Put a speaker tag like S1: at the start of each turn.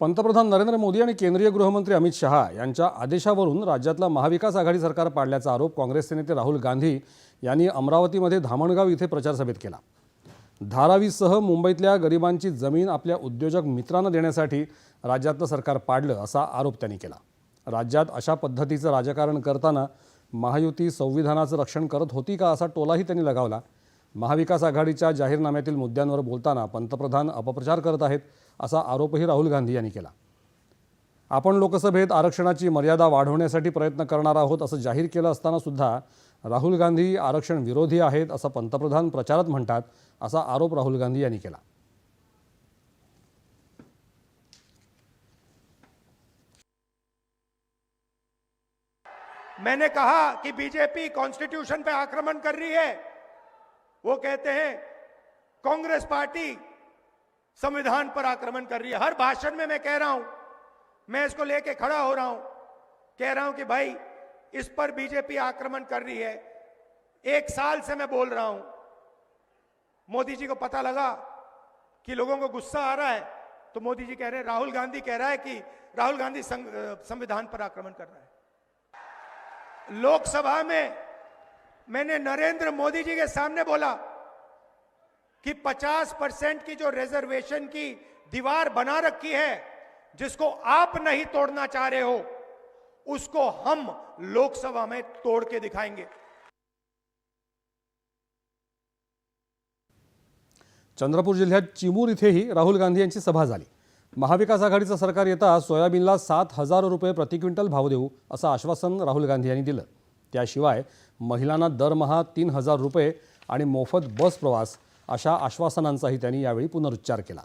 S1: पंतप्रधान नरेंद्र मोदी आणि केंद्रीय गृहमंत्री अमित शहा यांच्या आदेशावरून राज्यातला महाविकास आघाडी सरकार पाडल्याचा आरोप काँग्रेसचे नेते राहुल गांधी यांनी अमरावतीमध्ये धामणगाव इथे प्रचारसभेत केला. धारावीसह मुंबईतल्या गरिबांची जमीन आपल्या उद्योजक मित्रांना देण्यासाठी राज्यातलं सरकार पाडलं असा आरोप त्यांनी केला. राज्यात अशा पद्धतीचं राजकारण करताना महायुती संविधानाचं रक्षण करत होती का असा टोलाही त्यांनी लगावला. महाविकास आघाडीच्या जाहीरनाम्यातील मुद्द्यांवर बोलताना पंतप्रधान अपप्रचार करत आहेत असा आरोपही राहुल गांधी यांनी केला. आपण लोकसभेत आरक्षणाची मर्यादा वाढवण्यासाठी प्रयत्न करणार आहोत असं जाहीर केलं असताना सुद्धा राहुल गांधी आरक्षण विरोधी आहेत असं पंतप्रधान प्रचारात म्हणतात असा आरोप राहुल गांधी यांनी केला.
S2: मैंने कहा कि बीजेपी कॉन्स्टिट्यूशन पे आक्रमण कर रही है। वो कहते हैं, कांग्रेस पार्टी संविधान पर आक्रमण कर रही है। हर भाषण में मैं कह रहा हूँ, मैं इसको लेके खड़ा हो रहा हूँ, कह रहा हूँ कि भाई, इस पर बीजेपी आक्रमण कर रही है। एक साल से मैं बोल रहा हूँ। मोदी जी को पता लगा कि लोगों को गुस्सा आ रहा है तो मोदी जी कह रहे हैं, राहुल गांधी कह रहा है कि राहुल गांधी संविधान पर आक्रमण कर रहा है। लोकसभा में मैंने नरेंद्र मोदी जी के सामने बोला कि 50 परसेंट की जो रिजर्वेशन की दीवार बना रखी है जिसको आप नहीं तोड़ना चाह रहे हो उसको हम लोकसभा में तोड़ के दिखाएंगे।
S1: चंद्रपूर जिल्ह्यात चिमूर इथेही राहुल गांधी यांची सभा झाली. महाविकास आघाडीचं सरकार येता सोयाबीनला सात हजार रुपये प्रति क्विंटल भाव देऊ असं आश्वासन राहुल गांधी यांनी दिलं. त्याशिवाय महिलांना दरमहा तीन हजार रुपये आणि मोफत बस प्रवास अशा आश्वासनांचाही त्यांनी यावेळी पुनरुच्चार केला.